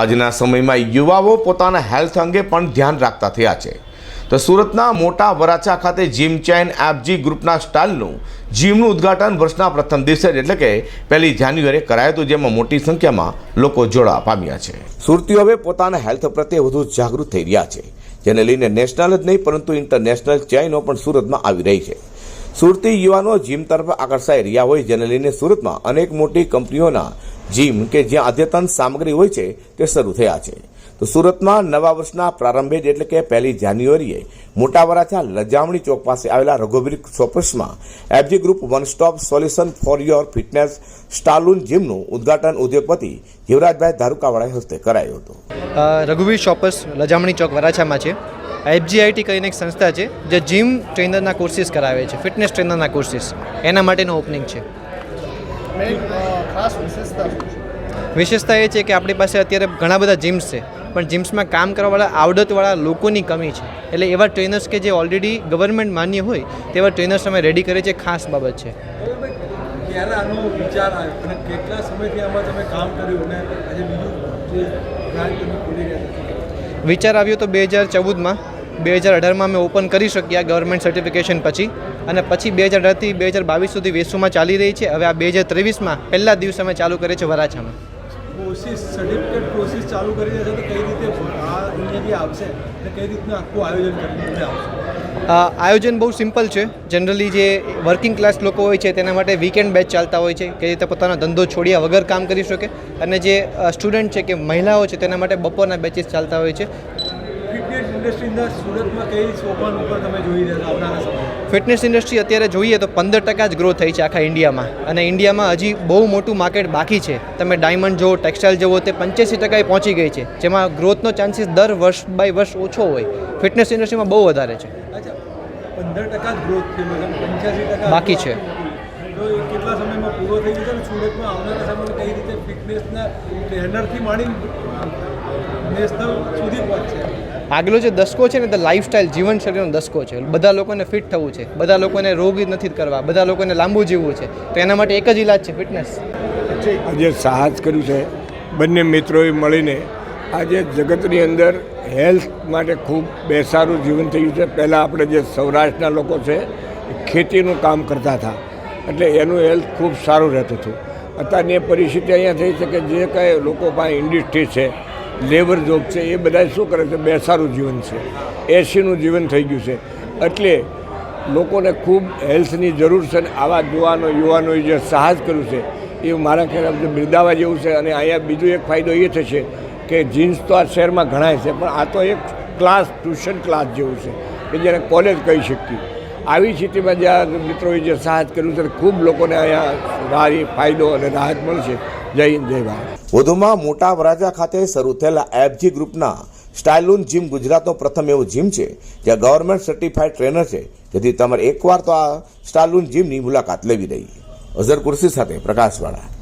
આજના સમયમાં યુવાઓ પોતાના હેલ્થ અંગે પણ ધ્યાન રાખતા થયા છે. તો સુરતના મોટા વરાછા ખાતે જીમ ચેન એપજી ગ્રુપના સ્ટાઇલનું જીમનું ઉદ્ઘાટન વર્ષના પ્રથમ દિવસે એટલે કે પહેલી જાન્યુઆરીએ કરાયું હતું, જેમાં મોટી સંખ્યામાં લોકો જોડા પામ્યા છે. સુરતીઓ હવે પોતાના હેલ્થ પ્રત્યે વધુ જાગૃત થઈ રહ્યા છે, જેને લઈને નેશનલ જ નહીં, પરંતુ ઇન્ટરનેશનલ ચેઇનો પણ સુરતમાં આવી રહી છે. સુરતી યુવાનો જીમ તરફ આકર્ષાઈ રહ્યા હોય, જેને લઈને સુરતમાં અનેક મોટી કંપનીઓના જીમ કે જ્યાં અદ્યતન સામગ્રી હોય છે તે શરૂ થયા છે. તો સુરતમાં નવા વર્ષના પ્રારંભે જ એટલે કે પહેલી જાન્યુઆરીએ મોટા વરાછા લજામણી ચોક પાસે આવેલા રઘુવીર શોપર્સમાં FG group one stop solution for your fitness સ્ટાલુન જીમનું ઉદ્ઘાટન ઉદ્યોગપતિ યુવરાજભાઈ ધારુકાવાળાએ હસ્તે કરાયું હતું. રઘુવીર શોપર્સ લજામણી ચોક વરાછામાં છે. એફજીઆઈટી કરીને એક સંસ્થા છે, જે જીમ ટ્રેનરના કોર્સિસ કરાવે છે, ફિટનેસ ટ્રેનરના કોર્સિસ. એના માટેનો ઓપનિંગ છે. મેઇન ખાસ વિશેષતા વિશેષતા એ છે કે આપણી પાસે અત્યારે ઘણા બધા જીમ્સ છે પણ જીમ્સમાં કામ કરવાવાળા આવડતવાળા લોકોની કમી છે. એટલે એવા ટ્રેનર્સ કે જે ઓલરેડી ગવર્મેન્ટ માન્ય હોય તેવા ટ્રેનર્સ અમે રેડી કરે છે ખાસ બાબત છે. ક્યારે આનો વિચાર આવ્યો? અને કેટલા સમયથી આમાં તમે કામ કર્યું? અને આજે બીજું જે બ્રાન્ચ તમે ખોલી રહ્યા વિચાર આવ્યો તો બે હજાર ચૌદમાં બે હજાર અઢારમાં અમે ઓપન કરી શક્યા ગવર્મેન્ટ સર્ટિફિકેશન પછી. અને પછી બે હજાર અઢારથી બે હજાર બાવીસ સુધી વેસુમાં ચાલી રહી છે. હવે આ બે હજાર ત્રેવીસમાં પહેલા દિવસે અમે ચાલુ કરીએ છીએ વરાછામાં. પ્રોસેસ સર્ટિફિકેટ પ્રોસેસ ચાલુ કરી રહ્યા છે તો કઈ રીતે આ અહીંયાથી આવશે અને કઈ રીતનું આખું આયોજન કરીને આવશે? આ આયોજન બહુ સિમ્પલ છે. જનરલી જે વર્કિંગ ક્લાસ લોકો હોય છે તેના માટે વીકેન્ડ બેચ ચાલતા હોય છે. કે રીતે પોતાનો ધંધો છોડ્યા વગર કામ કરી શકે. અને જે સ્ટુડન્ટ છે કે મહિલાઓ છે તેના માટે બપોરના બેચીસ ચાલતા હોય છે. ફિટનેસ અંદર સુરતમાં કઈ સોપાન ઉપર તમે જોઈ રહ્યા આવનારા ફિટનેસ ઇન્ડસ્ટ્રી અત્યારે જોઈએ તો પંદર ટકા જ ગ્રો થઈ છે આખા ઇન્ડિયામાં. અને ઇન્ડિયામાં હજી બહુ મોટું માર્કેટ બાકી છે. તમે ડાયમંડ જુઓ ટેક્સટાઇલ જુઓ તે પંચ્યાસી ટકાએ પહોંચી ગઈ છે. જેમાં ગ્રોથનો ચાન્સીસ દર વર્ષ બાય વર્ષ ઓછો હોય. ફિટનેસ ઇન્ડસ્ટ્રીમાં બહુ વધારે છે. પંદર ટકા જ ગ્રોથ પંચ્યાસી ટકા બાકી છે. તો કેટલા સમયમાં પૂરો થઈ જશે અને સુરતમાં આવનારા સમયમાં કઈ રીતે ફિટનેસના ટ્રેનરથી માંડી નેશનલ સુધી પહોંચશે? આગલો જે દસકો છે ને તે લાઇફસ્ટાઈલ જીવનશૈલીનો દસકો છે. બધા લોકોને ફિટ થવું છે. બધા લોકોને રોગ નથી કરવા. બધા લોકોને લાંબુ જીવવું છે. તો એના માટે એક જ ઇલાજ છે ફિટનેસ આજે સાહસ કર્યું છે, બંને મિત્રોએ મળીને આજે જગતની અંદર હેલ્થ માટે ખૂબ બેસારું જીવન થયું છે. પહેલાં આપણે જે સૌરાષ્ટ્રના લોકો છે ખેતીનું કામ કરતા હતા. એટલે એનું હેલ્થ ખૂબ સારું રહેતું હતું. અત્યારની એ પરિસ્થિતિ અહીંયા થઈ છે કે જે કાંઈ લોકો પાસે ઇન્ડસ્ટ્રી છે લેબર જોબ છે, એ બધા શું કરે છે બેસારું જીવન છે. એસીનું જીવન થઈ ગયું છે. એટલે લોકોને ખૂબ હેલ્થની જરૂર છે અને આવા યુવાનો યુવાનોએ જે સાહસ કર્યું છે, એ મારા ખ્યાલ બિરદાવા જેવું છે. અને અહીંયા બીજો એક ફાયદો એ થશે કે જીન્સ તો આ શહેરમાં ઘણાય છે, પણ આ તો એક ક્લાસ, ટ્યુશન ક્લાસ જેવું છે, કે જેને કોલેજ કહી શકીએ. આવી સ્થિતિમાં જ્યાં મિત્રોએ જે સાહસ કર્યું છે ખૂબ લોકોને અહીંયા સારી ફાયદો અને રાહત મળશે. જય હિન્દ, જય ભારત. વધુમાં મોટા વરાજા ખાતે શરૂ થયેલા એફજી ગ્રુપના સ્ટાઇલુન જીમ ગુજરાતનો પ્રથમ એવું જીમ છે, જ્યાં ગવર્મેન્ટ સર્ટિફાઈડ ટ્રેનર છે. જેથી તમારે એકવાર તો આ સ્ટાઇલુન જીમની મુલાકાત લેવી રહી. અઝર કુર્સી સાથે પ્રકાશવાળા.